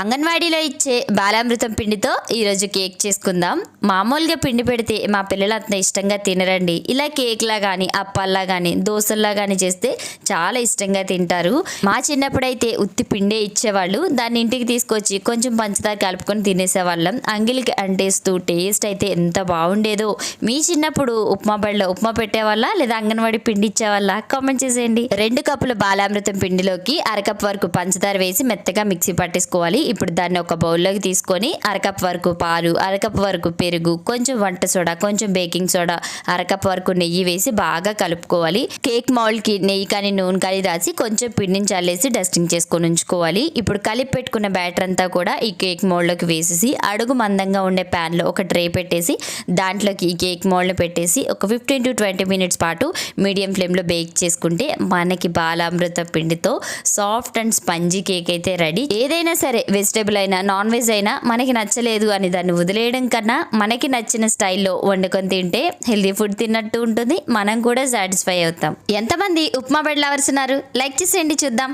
అంగన్వాడీలో ఇచ్చే బాలామృతం పిండితో ఈరోజు కేక్ చేసుకుందాం. మామూలుగా పిండి పెడితే మా పిల్లలు అంత ఇష్టంగా తినరండి. ఇలా కేక్లా కానీ అప్పాల్లా కానీ దోశల్లా కానీ చేస్తే చాలా ఇష్టంగా తింటారు. మా చిన్నప్పుడైతే ఉత్తి పిండే ఇచ్చేవాళ్ళు. దాన్ని ఇంటికి తీసుకొచ్చి కొంచెం పంచదార కలుపుకొని తినేసేవాళ్ళం. అంగిలికి అంటేస్తూ టేస్ట్ అయితే ఎంత బాగుండేదో. మీ చిన్నప్పుడు ఉప్మా బడిలో ఉప్మా పెట్టేవాళ్ళ? లేదా అంగన్వాడీ పిండి ఇచ్చేవాళ్ళ? కామెంట్ చేసేయండి. రెండు కప్పుల బాలామృతం పిండిలోకి అరకప్ వరకు పంచదార వేసి మెత్తగా మిక్సీ పట్టేసుకోవాలి. ఇప్పుడు దాన్ని ఒక బౌల్లోకి తీసుకొని అరకప్ వరకు పాలు అరకప్ వరకు పెరుగు కొంచెం వంట సోడా కొంచెం బేకింగ్ సోడా అరకప్ వరకు నెయ్యి వేసి బాగా కలుపుకోవాలి. కేక్ మౌల్డ్కి నెయ్యి కానీ నూనె కానీ రాసి కొంచెం పిండిని చల్లేసి డస్టింగ్ చేసుకొని ఉంచుకోవాలి. ఇప్పుడు కలిపి పెట్టుకున్న బ్యాటర్ అంతా కూడా ఈ కేక్ మౌల్డ్లోకి వేసేసి అడుగు మందంగా ఉండే ప్యాన్లో ఒక ట్రే పెట్టేసి దాంట్లోకి ఈ కేక్ మౌల్డ్ని పెట్టేసి ఒక ఫిఫ్టీన్ టు ట్వంటీ మినిట్స్ పాటు మీడియం ఫ్లేమ్లో బేక్ చేసుకుంటే మనకి బాలామృత పిండితో సాఫ్ట్ అండ్ స్పంజీ కేక్ అయితే రెడీ ఏదైనా సరే వెజిటేబుల్ అయినా నాన్ వెజ్ అయినా మనకి నచ్చలేదు అని దాన్ని వదిలేయడం కన్నా మనకి నచ్చిన స్టైల్లో వండుకొని తింటే హెల్దీ ఫుడ్ తిన్నట్టు ఉంటుంది. మనం కూడా సాటిస్ఫై అవుతాం. ఎంతమంది ఉప్మా బెడ్ లవర్స్ ఉన్నారు? లైక్ చేసేయండి చూద్దాం.